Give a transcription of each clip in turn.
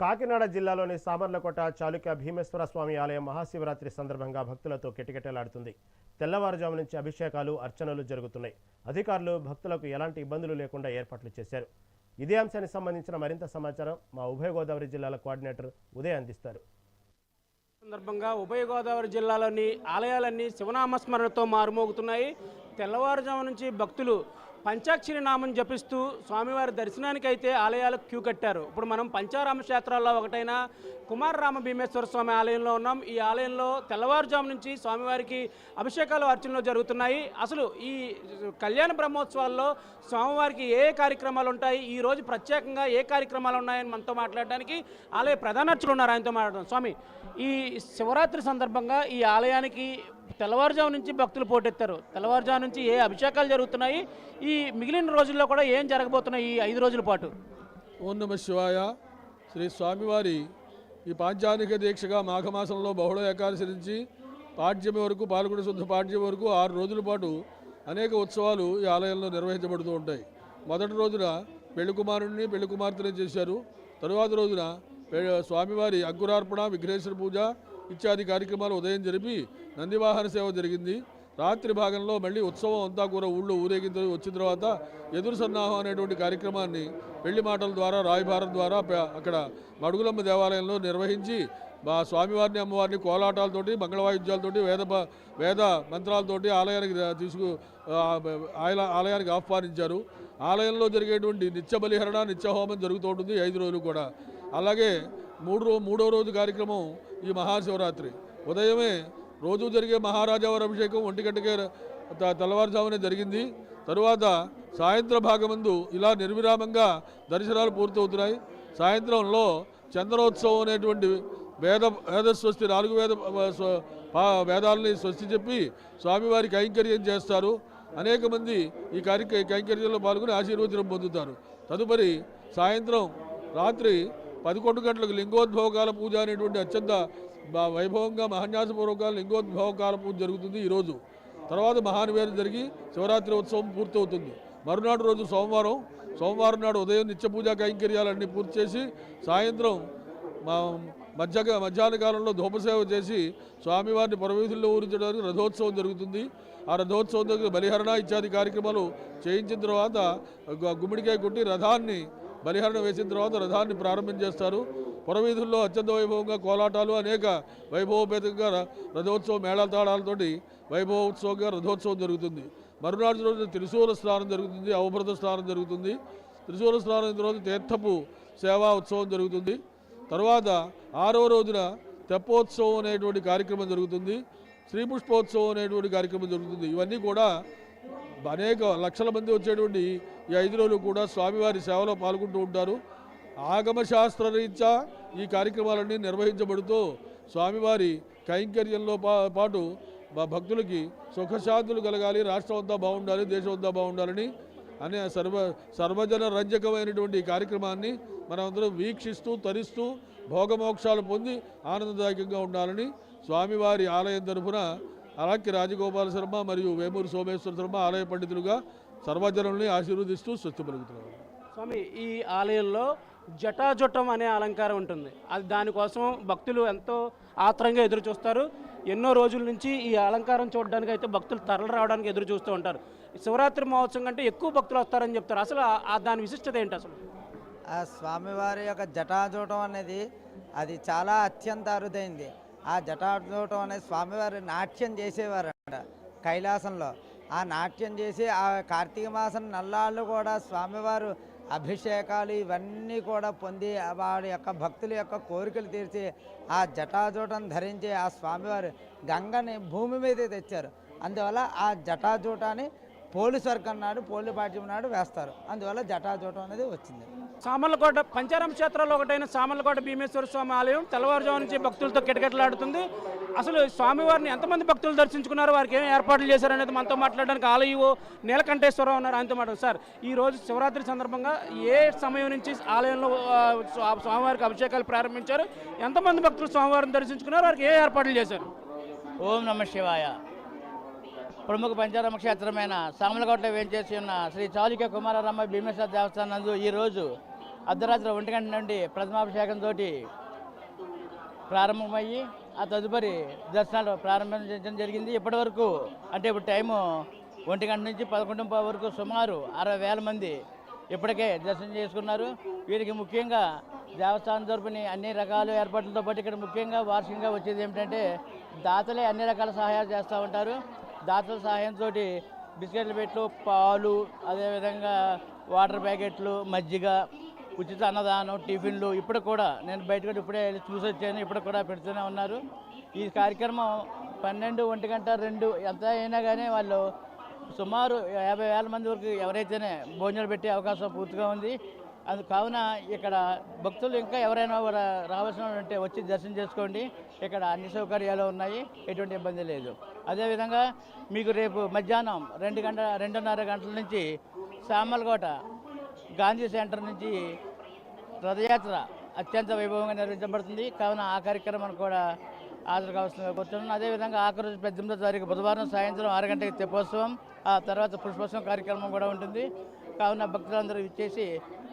కాకినాడ జిల్లాలోని సామర్లకోట చాళుక్య భీమేశ్వర స్వామి ఆలయం మహాశివరాత్రి సందర్భంగా భక్తులతో కిటకిటలాడుతుంది. తెల్లవారుజాము నుంచి అభిషేకాలు అర్చనలు జరుగుతున్నాయి. అధికారులు భక్తులకు ఎలాంటి ఇబ్బందులు లేకుండా ఏర్పాట్లు చేశారు. ఇదే అంశానికి సంబంధించిన మరింత సమాచారం మా ఉభయ గోదావరి జిల్లాల కోఆర్డినేటర్ ఉదయ్ అందిస్తారు. సందర్భంగా ఉభయ గోదావరి జిల్లాలోని ఆలయాలన్నీ శివనామస్మరణతో మారుమోగుతున్నాయి. తెల్లవారుజాము నుంచి భక్తులు పంచాక్షరి నామం జపిస్తూ స్వామివారి దర్శనానికి అయితే ఆలయాలకు క్యూ కట్టారు. ఇప్పుడు మనం పంచారామ క్షేత్రాల్లో ఒకటైన కుమారరామ భీమేశ్వర స్వామి ఆలయంలో ఉన్నాం. ఈ ఆలయంలో తెల్లవారుజాము నుంచి స్వామివారికి అభిషేకాలు అర్చనలు జరుగుతున్నాయి. అసలు ఈ కళ్యాణ బ్రహ్మోత్సవాల్లో స్వామివారికి ఏ కార్యక్రమాలు ఉంటాయి? ఈ రోజు ప్రత్యేకంగా ఏ కార్యక్రమాలు ఉన్నాయని మనతో మాట్లాడడానికి ఆలయ ప్రధాన అర్చకులు ఉన్నారు. ఆయనతో మాట్లాడడం స్వామి ఈ శివరాత్రి సందర్భంగా ఈ ఆలయానికి తెల్లవారుజాము నుంచి భక్తులు పోటెత్తారు. తెల్లవారుజాము నుంచి ఏ అభిషేకాలు జరుగుతున్నాయి? ఈ మిగిలిన రోజుల్లో కూడా ఏం జరగబోతున్నాయి ఈ ఐదు రోజుల పాటు? ఓం నమ శివాయ. శ్రీ స్వామివారి ఈ పాంచానిక దీక్షగా మాఘమాసంలో బహుళ ఏకాదశి నుంచి పాడ్యమి వరకు పాల్గొన శుద్ధ పాడ్యమి వరకు ఆరు రోజుల పాటు అనేక ఉత్సవాలు ఈ ఆలయంలో నిర్వహించబడుతూ ఉంటాయి. మొదటి రోజున పెళ్ళి కుమారుడిని పెళ్ళి కుమార్తెని చేశారు. తరువాత రోజున స్వామివారి అంకురార్పణ విఘ్నేశ్వర పూజ ఇత్యాది కార్యక్రమాలు ఉదయం జరిపి నందివాహన సేవ జరిగింది. రాత్రి భాగంలో మళ్ళీ ఉత్సవం అంతా కూడా ఊళ్ళో ఊరేగింది వచ్చిన తర్వాత ఎదురు సన్నాహం అనేటువంటి కార్యక్రమాన్ని పెళ్ళి మాటల ద్వారా రాయభారం ద్వారా అక్కడ మడుగులమ్మ దేవాలయంలో నిర్వహించి మా స్వామివారిని అమ్మవారిని కోలాటాలతోటి మంగళవాయిద్యాలతోటి వేద వేద మంత్రాలతోటి ఆలయానికి తీసుకు ఆలయానికి ఆహ్వానించారు. ఆలయంలో జరిగేటువంటి నిత్య బలిహరణ నిత్య హోమం జరుగుతూ ఉంటుంది ఐదు రోజులు కూడా. అలాగే మూడు రో మూడో రోజు కార్యక్రమం ఈ మహాశివరాత్రి. ఉదయమే రోజు జరిగే మహారాజావారి అభిషేకం ఒంటి గంటకే త- తెల్లవారుజామునే జరిగింది. తరువాత సాయంత్ర భాగమందు ఇలా నిర్విరామంగా దర్శనాలు పూర్తవుతున్నాయి. సాయంత్రంలో చంద్రోత్సవం అనేటువంటి వేద వేద స్వస్తి నాలుగు వేద వేదాలని స్వస్తి చెప్పి స్వామివారి కైంకర్యం చేస్తారు. అనేక మంది ఈ కార్య కైంకర్యంలో పాల్గొని ఆశీర్వచనం పొందుతారు. తదుపరి సాయంత్రం రాత్రి పదకొండు గంటలకు లింగోద్భవకాల పూజ అనేటువంటి అత్యంత వైభవంగా మహాన్యాసపూర్వక లింగోద్భవకాల పూజ జరుగుతుంది ఈరోజు. తర్వాత మహానివేదన జరిగి శివరాత్రి ఉత్సవం పూర్తవుతుంది. మరునాడు రోజు సోమవారం. సోమవారం నాడు ఉదయం నిత్య పూజా కైంకర్యాలన్నీ పూర్తి చేసి సాయంత్రం మా మధ్య మధ్యాహ్న కాలంలో ధూపసేవ చేసి స్వామివారిని పరవీధుల్లో ఊరించడానికి రథోత్సవం జరుగుతుంది. ఆ రథోత్సవం దగ్గర బలిహరణ ఇత్యాది కార్యక్రమాలు చేయించిన తర్వాత గుమ్మిడికాయ కొట్టి రథాన్ని బలిహరణ వేసిన తర్వాత రథాన్ని ప్రారంభం చేస్తారు. పురవీధుల్లో అత్యంత వైభవంగా కోలాటాలు అనేక వైభవపేతంగా ర- రథోత్సవం మేళతాళాలతోటి వైభవోత్సవంగా రథోత్సవం జరుగుతుంది. మరునాడు రోజు త్రిశూల స్నానం జరుగుతుంది అవభృత స్నానం జరుగుతుంది. త్రిశూల స్నానం తర్వాత తీర్థపు సేవా ఉత్సవం జరుగుతుంది. తర్వాత ఆరో రోజున తెప్పోత్సవం అనేటువంటి కార్యక్రమం జరుగుతుంది. శ్రీ పుష్పోత్సవం అనేటువంటి కార్యక్రమం జరుగుతుంది. ఇవన్నీ కూడా అనేక లక్షల మంది వచ్చేటువంటి ఈ ఐదు రోజులు కూడా స్వామివారి సేవలో పాల్గొంటూ ఉంటారు. ఆగమశాస్త్ర రీత్యా ఈ కార్యక్రమాలన్నీ నిర్వహించబడుతూ స్వామివారి కైంకర్యంలో పా పాటు మా భక్తులకి సుఖశాంతులు కలగాలి రాష్ట్రం అంతా బాగుండాలి దేశం అంతా బాగుండాలని అనే సర్వ సర్వజన రంజకమైనటువంటి ఈ కార్యక్రమాన్ని మనమందరం వీక్షిస్తూ తరిస్తూ భోగమోక్షాలు పొంది ఆనందదాయకంగా ఉండాలని స్వామివారి ఆలయం తరఫున అలాంటి రాజగోపాల శర్మ మరియు వేమూరు సోమేశ్వర శర్మ ఆలయ పండితులుగా సర్వజనుల్ని ఆశీర్వదిస్తూ స్వస్తి పలుకుతున్నారు స్వామి ఈ ఆలయంలో జటాజుటం అనే అలంకారం ఉంటుంది. అది దానికోసం భక్తులు ఎంతో ఆత్రంగా ఎదురు చూస్తారు. ఎన్నో రోజుల నుంచి ఈ అలంకారం చూడడానికి అయితే భక్తులు తరలి రావడానికి ఎదురు చూస్తూ ఉంటారు. శివరాత్రి మహోత్సవం కంటే ఎక్కువ భక్తులు వస్తారని చెప్తారు. అసలు దాని విశిష్టత ఏంటి అసలు? ఆ స్వామివారి యొక్క జటాజూటం అనేది అది చాలా అత్యంత అరుదైంది. ఆ జటాజూటం అనే స్వామివారు నాట్యం చేసేవారు కైలాసంలో. ఆ నాట్యం చేసి ఆ కార్తీక మాసం నల్లాళ్ళు కూడా స్వామివారు అభిషేకాలు ఇవన్నీ కూడా పొంది వాడి యొక్క భక్తుల యొక్క కోరికలు తీర్చి ఆ జటాజూటం ధరించి ఆ స్వామివారు గంగని భూమి మీద తెచ్చారు. అందువల్ల ఆ జటాజూటాన్ని పోలి వర్గం నాడు పోలి పాఠ్యం నాడు వేస్తారు. అందువల్ల జటాజూటం అనేది వచ్చింది. సామర్లకోట పంచారామ క్షేత్రాల్లో ఒకటైన సామర్లకోట భీమేశ్వర స్వామి ఆలయం తెల్లవారుజాము నుంచి భక్తులతో కిటకిటలాడుతుంది. అసలు స్వామివారిని ఎంతమంది భక్తులు దర్శించుకున్నారు? వారికి ఏం ఏర్పాట్లు చేశారనేది మనతో మాట్లాడడానికి ఆలయో నీలకంఠేశ్వరరావు ఉన్నారు. ఆయనతో మాట సార్ ఈ రోజు శివరాత్రి సందర్భంగా ఏ సమయం నుంచి ఆలయంలో స్వామివారికి అభిషేకాలు ప్రారంభించారు? ఎంతమంది భక్తులు స్వామివారిని దర్శించుకున్నారు? వారికి ఏ ఏర్పాట్లు చేశారు? ఓం నమ శివాయ. ప్రముఖ పంచారామ క్షేత్రమైన సామలకోట వేంచేసి ఉన్న శ్రీ చాళుక్య కుమారరామ భీమేశ్వర దేవస్థానం ఈరోజు అర్ధరాత్రి ఒంటి గంట నుండి ప్రథమాభిషేకంతో ప్రారంభమయ్యి ఆ తదుపరి దర్శనాలు ప్రారంభించడం జరిగింది. ఇప్పటి వరకు అంటే ఇప్పుడు టైము ఒంటి గంట నుంచి పదకొండు వరకు సుమారు అరవై వేల మంది ఇప్పటికే దర్శనం చేసుకున్నారు. వీరికి ముఖ్యంగా దేవస్థానం తరపుని అన్ని రకాల ఏర్పాట్లతో పాటు ఇక్కడ ముఖ్యంగా వార్షికంగా వచ్చేది ఏమిటంటే దాతలే అన్ని రకాల సహాయాలు చేస్తూ ఉంటారు. దాతల సహాయంతో బిస్కెట్ల పెట్లు పాలు అదేవిధంగా వాటర్ ప్యాకెట్లు మజ్జిగ ఉచిత అన్నదానం టిఫిన్లు ఇప్పుడు కూడా నేను బయటకు ఇప్పుడే చూసి వచ్చాను ఇప్పుడు కూడా పెడుతూనే ఉన్నారు. ఈ కార్యక్రమం పన్నెండు ఒంటి గంట రెండు ఎంత అయినా కానీ వాళ్ళు సుమారు యాభై వేల మంది వరకు ఎవరైతేనే భోజనాలు పెట్టే అవకాశం పూర్తిగా ఉంది. అది కావున ఇక్కడ భక్తులు ఇంకా ఎవరైనా కూడా రావాల్సిన ఉంటే వచ్చి దర్శనం చేసుకోండి. ఇక్కడ అన్ని సౌకర్యాలు ఉన్నాయి ఎటువంటి ఇబ్బంది లేదు. అదేవిధంగా మీకు రేపు మధ్యాహ్నం రెండు గంట రెండున్నర గంటల నుంచి సామలకోట గాంధీ సెంటర్ నుంచి రథయాత్ర అత్యంత వైభవంగా నిర్వహించబడుతుంది. కావున ఆ కార్యక్రమాన్ని కూడా హాజరు కావాల్సిన కోరుతున్నాను అదేవిధంగా ఆఖరి రోజు పద్దెనిమిదో తారీఖు బుధవారం సాయంత్రం ఆరు గంటలకు తెప్పోత్సవం ఆ తర్వాత పుష్పోత్సవం కార్యక్రమం కూడా ఉంటుంది. కావున భక్తులందరూ ఇచ్చేసి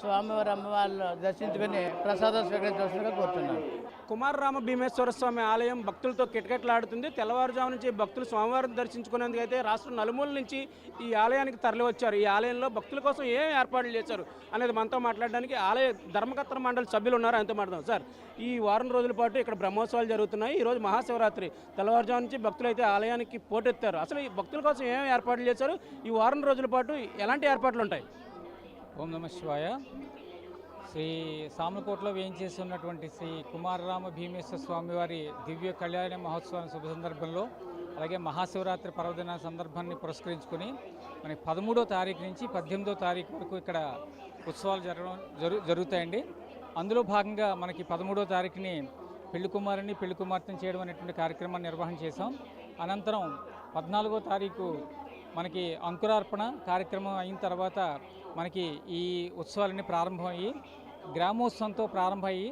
స్వామివారి అమ్మవారిలో దర్శించుకొని ప్రసాదం స్వీకరించవలసిందిగా కోరుతున్నాను. కుమారరామ భీమేశ్వర స్వామి ఆలయం భక్తులతో కిటకిటలాడుతుంది. తెల్లవారుజాము నుంచి భక్తులు స్వామివారిని దర్శించుకునేందుకు అయితే రాష్ట్రం నలుమూల నుంచి ఈ ఆలయానికి తరలివచ్చారు. ఈ ఆలయంలో భక్తుల కోసం ఏం ఏర్పాట్లు చేశారు అనేది మనతో మాట్లాడడానికి ఆలయ ధర్మకర్త మండలి సభ్యులు ఉన్నారు. ఆయనతో మాట్లాడదాం సార్. ఈ వారం రోజుల పాటు ఇక్కడ బ్రహ్మోత్సవాలు జరుగుతున్నాయి. ఈ రోజు మహాశివరాత్రి. తెల్లవారుజాము నుంచి భక్తులు అయితే ఆలయానికి పోటెత్తారు. అసలు ఈ భక్తుల కోసం ఏం ఏర్పాట్లు చేశారు? ఈ వారం రోజుల పాటు ఎలాంటి ఏర్పాట్లు ఉంటాయి? ఓం నమ శివాయ. శ్రీ సామలకోటలో వేయించేసి ఉన్నటువంటి శ్రీ కుమారరామ భీమేశ్వర స్వామివారి దివ్య కళ్యాణ మహోత్సవం శుభ సందర్భంలో అలాగే మహాశివరాత్రి పర్వదిన సందర్భాన్ని పురస్కరించుకొని మనకి పదమూడో తారీఖు నుంచి పద్దెనిమిదో తారీఖు వరకు ఇక్కడ ఉత్సవాలు జరగడం జరు జరుగుతాయండి. అందులో భాగంగా మనకి పదమూడో తారీఖుని పెళ్ళి కుమారుని పెళ్ళి కుమార్తెను చేయడం అనేటువంటి కార్యక్రమాన్ని నిర్వహణ చేశాం. అనంతరం పద్నాలుగో తారీఖు మనకి అంకురార్పణ కార్యక్రమం అయిన తర్వాత మనకి ఈ ఉత్సవాలన్నీ ప్రారంభమయ్యి గ్రామోత్సవంతో ప్రారంభమయ్యి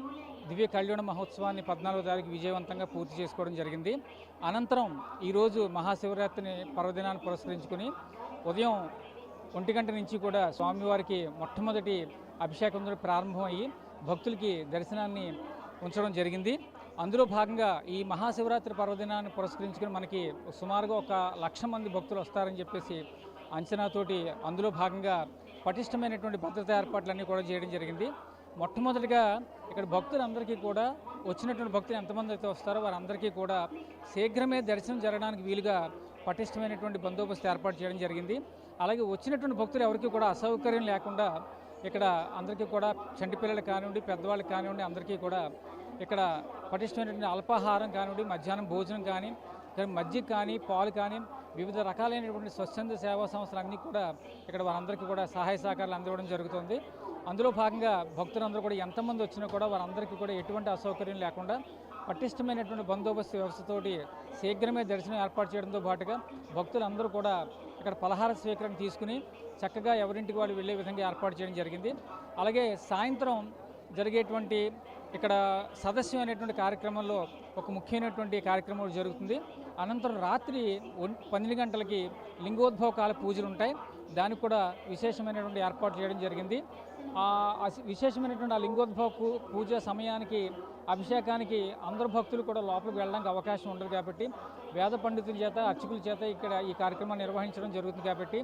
దివ్య కళ్యాణ మహోత్సవాన్ని పద్నాలుగో తారీఖు విజయవంతంగా పూర్తి చేసుకోవడం జరిగింది. అనంతరం ఈరోజు మహాశివరాత్రిని పర్వదినాన్ని పురస్కరించుకుని ఉదయం ఒంటి గంట నుంచి కూడా స్వామివారికి మొట్టమొదటి అభిషేకం ప్రారంభమయ్యి భక్తులకి దర్శనాన్ని ఉంచడం జరిగింది. అందులో భాగంగా ఈ మహాశివరాత్రి పర్వదినాన్ని పురస్కరించుకుని మనకి సుమారుగా ఒక లక్ష మంది భక్తులు వస్తారని చెప్పేసి అంచనాతోటి అందులో భాగంగా పటిష్టమైనటువంటి భద్రతా ఏర్పాట్లన్నీ కూడా చేయడం జరిగింది. మొట్టమొదటిగా ఇక్కడ భక్తులందరికీ కూడా వచ్చినటువంటి భక్తులు ఎంతమంది అయితే వస్తారో వారందరికీ కూడా శీఘ్రమే దర్శనం జరగడానికి వీలుగా పటిష్టమైనటువంటి బందోబస్తు ఏర్పాటు చేయడం జరిగింది. అలాగే వచ్చినటువంటి భక్తులు ఎవరికి కూడా అసౌకర్యం లేకుండా ఇక్కడ అందరికీ కూడా చంటి పిల్లలు కానివ్వండి పెద్దవాళ్ళు కానివ్వండి అందరికీ కూడా ఇక్కడ పటిష్టమైనటువంటి అల్పాహారం కానివ్వండి మధ్యాహ్నం భోజనం కానీ మజ్జిగ కానీ పాలు కానీ వివిధ రకాలైనటువంటి స్వచ్ఛంద సేవా సంస్థలు అన్నీ కూడా ఇక్కడ వారందరికీ కూడా సహాయ సహకారాలు అందివ్వడం జరుగుతుంది. అందులో భాగంగా భక్తులందరూ కూడా ఎంతమంది వచ్చినా కూడా వారందరికీ కూడా ఎటువంటి అసౌకర్యం లేకుండా పటిష్టమైనటువంటి బందోబస్తు వ్యవస్థతోటి శీఘ్రమే దర్శనం ఏర్పాటు చేయడంతో పాటుగా భక్తులందరూ కూడా ఇక్కడ పలహార స్వీకరణ తీసుకుని చక్కగా ఎవరింటికి వాళ్ళు వెళ్ళే విధంగా ఏర్పాటు చేయడం జరిగింది. అలాగే సాయంత్రం జరిగేటువంటి ఇక్కడ సదస్సు అనేటువంటి కార్యక్రమంలో ఒక ముఖ్యమైనటువంటి కార్యక్రమం జరుగుతుంది. అనంతరం రాత్రి పన్నెండు గంటలకి లింగోద్భవ కాల పూజలు ఉంటాయి. దానికి కూడా విశేషమైనటువంటి ఏర్పాటు చేయడం జరిగింది. ఆ విశేషమైనటువంటి ఆ లింగోద్భవ పూజ సమయానికి అభిషేకానికి అందరు భక్తులు కూడా లోపలికి వెళ్ళడానికి అవకాశం ఉండదు కాబట్టి వేద పండితుల చేత అర్చకుల చేత ఇక్కడ ఈ కార్యక్రమాన్ని నిర్వహించడం జరుగుతుంది కాబట్టి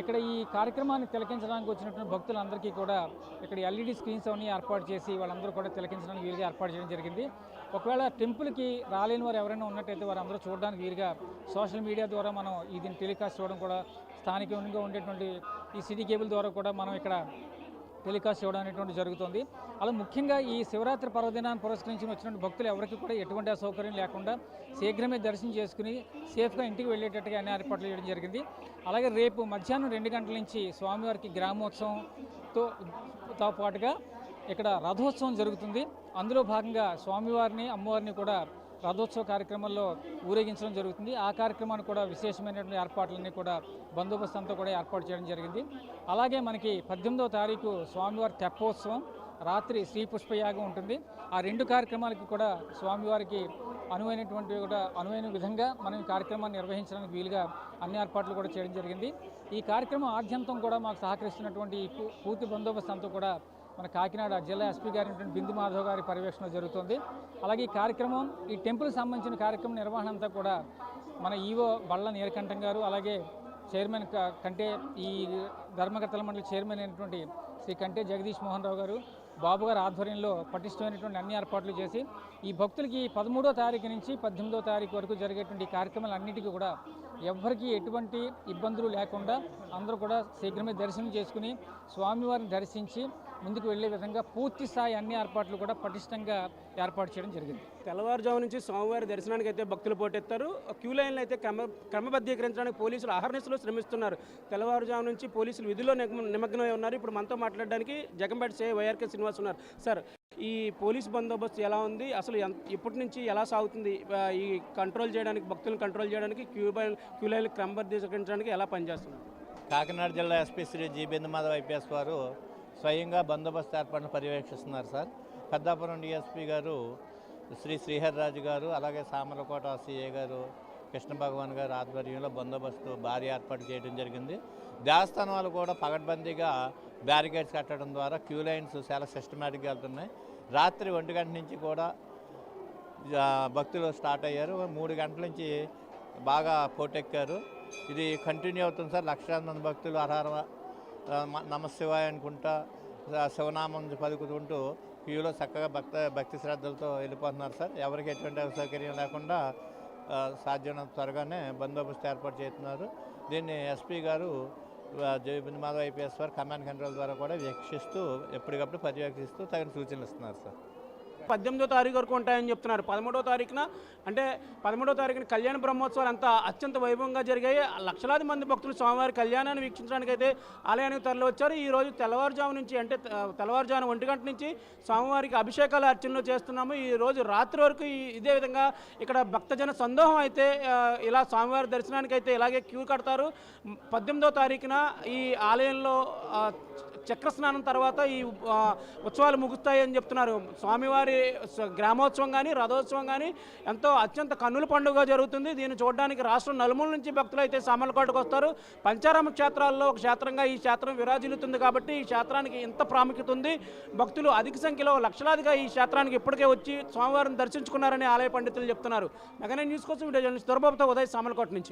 ఇక్కడ ఈ కార్యక్రమాన్ని తిలకించడానికి వచ్చినటువంటి భక్తులందరికీ కూడా ఇక్కడ ఎల్ఈడి స్క్రీన్స్ అవన్నీ ఏర్పాటు చేసి వాళ్ళందరూ కూడా తిలకించడానికి వీలుగా ఏర్పాటు చేయడం జరిగింది. ఒకవేళ టెంపుల్కి రాలేని వారు ఎవరైనా ఉన్నట్టయితే వారందరూ చూడడానికి వీలుగా సోషల్ మీడియా ద్వారా మనం ఇది దీన్ని టెలికాస్ట్ చూడడం కూడా స్థానికంగా ఉండేటువంటి ఈ సిటీ కేబుల్ ద్వారా కూడా మనం ఇక్కడ టెలికాస్ట్ ఇవ్వడం అనేటువంటి జరుగుతుంది. అలా ముఖ్యంగా ఈ శివరాత్రి పర్వదినాన్ని పురస్కరించి వచ్చినటువంటి భక్తులు ఎవరికి కూడా ఎటువంటి అసౌకర్యం లేకుండా శీఘ్రమే దర్శనం చేసుకుని సేఫ్గా ఇంటికి వెళ్ళేటట్టుగా అన్ని ఏర్పాట్లు చేయడం జరిగింది. అలాగే రేపు మధ్యాహ్నం రెండు గంటల నుంచి స్వామివారికి గ్రామోత్సవంతో తో పాటుగా ఇక్కడ రథోత్సవం జరుగుతుంది. అందులో భాగంగా స్వామివారిని అమ్మవారిని కూడా రథోత్సవ కార్యక్రమంలో ఊరేగించడం జరుగుతుంది. ఆ కార్యక్రమానికి కూడా విశేషమైనటువంటి ఏర్పాట్లన్నీ కూడా బందోబస్తు అంతా కూడా ఏర్పాటు చేయడం జరిగింది. అలాగే మనకి పద్దెనిమిదవ తారీఖు స్వామివారి తెప్పోత్సవం రాత్రి శ్రీ పుష్పయాగం ఉంటుంది. ఆ రెండు కార్యక్రమాలకి కూడా స్వామివారికి అనువైనటువంటి కూడా అనువైన విధంగా మనం ఈ కార్యక్రమాన్ని నిర్వహించడానికి వీలుగా అన్ని ఏర్పాట్లు కూడా చేయడం జరిగింది. ఈ కార్యక్రమం ఆద్యంతం కూడా మాకు సహకరిస్తున్నటువంటి పూర్తి బందోబస్తు అంతా కూడా మన కాకినాడ జిల్లా ఎస్పీ గారి బిందు మాధవ్ గారి పర్యవేక్షణ జరుగుతుంది. అలాగే ఈ కార్యక్రమం ఈ టెంపుల్ సంబంధించిన కార్యక్రమం నిర్వహణ అంతా కూడా మన ఈవో బళ్ళ నీలకంఠం గారు అలాగే చైర్మన్ కంటే ఈ ధర్మకర్తల మండలి చైర్మన్ అయినటువంటి శ్రీ కంటే జగదీష్ మోహన్ రావు గారు బాబు గారి ఆధ్వర్యంలో పటిష్టమైనటువంటి అన్ని ఏర్పాట్లు చేసి ఈ భక్తులకి పదమూడో తారీఖు నుంచి పద్దెనిమిదో తారీఖు వరకు జరిగేటువంటి కార్యక్రమాలన్నిటికీ కూడా ఎవ్వరికీ ఎటువంటి ఇబ్బందులు లేకుండా అందరూ కూడా శీఘ్రమే దర్శనం చేసుకుని స్వామివారిని దర్శించి ముందుకు వెళ్ళే విధంగా పూర్తి స్థాయి అన్ని ఏర్పాట్లు కూడా పటిష్టంగా ఏర్పాటు చేయడం జరిగింది. తెల్లవారుజాము నుంచి స్వామివారి దర్శనానికి అయితే భక్తులు పోటెత్తారు. క్యూ లైన్లు అయితే క్రమ క్రమబద్ధీకరించడానికి పోలీసులు అహర్నిశలు శ్రమిస్తున్నారు. తెల్లవారుజాము నుంచి పోలీసులు విధిలో నిమ- నిమగ్నమై ఉన్నారు. ఇప్పుడు మనతో మాట్లాడడానికి జగంపేట సే వైఆర్కే శ్రీనివాస్ ఉన్నారు. సార్ ఈ పోలీస్ బందోబస్తు ఎలా ఉంది? అసలు ఇప్పటి నుంచి ఎలా సాగుతుంది? ఈ కంట్రోల్ చేయడానికి భక్తులను కంట్రోల్ చేయడానికి క్యూ లైన్ క్యూ లైన్లు క్రమబద్ధీకరించడానికి ఎలా పనిచేస్తున్నారు? కాకినాడ జిల్లా SP Shri G. Bindumadhav IPS వారు స్వయంగా బందోబస్తు ఏర్పాటును పర్యవేక్షిస్తున్నారు సార్. పెద్దాపురం డిఎస్పీ గారు శ్రీ శ్రీహరిరాజు గారు అలాగే సామరకోట సిఏ గారు కృష్ణ భగవాన్ గారు ఆధ్వర్యంలో బందోబస్తు భారీ ఏర్పాటు చేయడం జరిగింది. దేవస్థానం వాళ్ళు కూడా పగడ్బందీగా బ్యారికేడ్స్ కట్టడం ద్వారా క్యూ లైన్స్ చాలా సిస్టమేటిక్గా వెళ్తున్నాయి. రాత్రి ఒంటి గంట నుంచి కూడా భక్తులు స్టార్ట్ అయ్యారు. మూడు గంటల నుంచి బాగా పోటెక్కారు. ఇది కంటిన్యూ అవుతుంది సార్. లక్షలాది మంది భక్తులు హరహర నమశివాయ అనుకుంటా శివనామం పలుకుతుంటూ క్యూలో చక్కగా భక్త భక్తి శ్రద్ధలతో వెళ్ళిపోతున్నారు సార్. ఎవరికి ఎటువంటి అసౌకర్యం లేకుండా సాధ్యమైన సాధ్యమైనంత త్వరగానే బందోబస్తు ఏర్పాటు చేస్తున్నారు. దీన్ని ఎస్పీ గారు జయబిందు మాధవ్ ఐపీఎస్ వారు కమాండ్ కంట్రోల్ ద్వారా కూడా వీక్షిస్తూ ఎప్పటికప్పుడు పర్యవేక్షిస్తూ తగిన సూచనలు ఇస్తున్నారు సార్. పద్దెనిమిదో తారీఖు వరకు ఉంటాయని చెప్తున్నారు. పదమూడో తారీఖున అంటే పదమూడో తారీఖున కళ్యాణ బ్రహ్మోత్సవాలు అంతా అత్యంత వైభవంగా జరిగాయి. లక్షలాది మంది భక్తులు స్వామివారి కళ్యాణాన్ని వీక్షించడానికి అయితే ఆలయానికి తరలివచ్చారు. ఈ రోజు తెల్లవారుజాము నుంచి అంటే తెల్లవారుజాము ఒంటి గంట నుంచి స్వామివారికి అభిషేకాలు అర్చనలు చేస్తున్నాము. ఈ రోజు రాత్రి వరకు ఇదే విధంగా ఇక్కడ భక్తజన సందోహం అయితే ఇలా స్వామివారి దర్శనానికి అయితే ఇలాగే క్యూ కడతారు. పద్దెనిమిదో తారీఖున ఈ ఆలయంలో చక్ర స్నానం తర్వాత ఈ ఉత్సవాలు ముగుస్తాయి అని చెప్తున్నారు. స్వామివారి గ్రామోత్సవం కానీ రథోత్సవం కానీ ఎంతో అత్యంత కన్నుల పండుగ జరుగుతుంది. దీన్ని చూడడానికి రాష్ట్రం నలుమూల నుంచి భక్తులు అయితే సామర్లకోటకు వస్తారు. పంచారామ క్షేత్రాల్లో ఒక క్షేత్రంగా ఈ క్షేత్రం విరాజిల్లుతుంది కాబట్టి ఈ క్షేత్రానికి ఇంత ప్రాముఖ్యత ఉంది. భక్తులు అధిక సంఖ్యలో లక్షలాదిగా ఈ క్షేత్రానికి ఇప్పటికే వచ్చి స్వామివారిని దర్శించుకున్నారని ఆలయ పండితులు చెప్తున్నారు. మెగనే న్యూస్ కోసం వీడియో జర్నలిస్ట్ దొరబాబుతో ఉదయ్ సామర్లకోట నుంచి.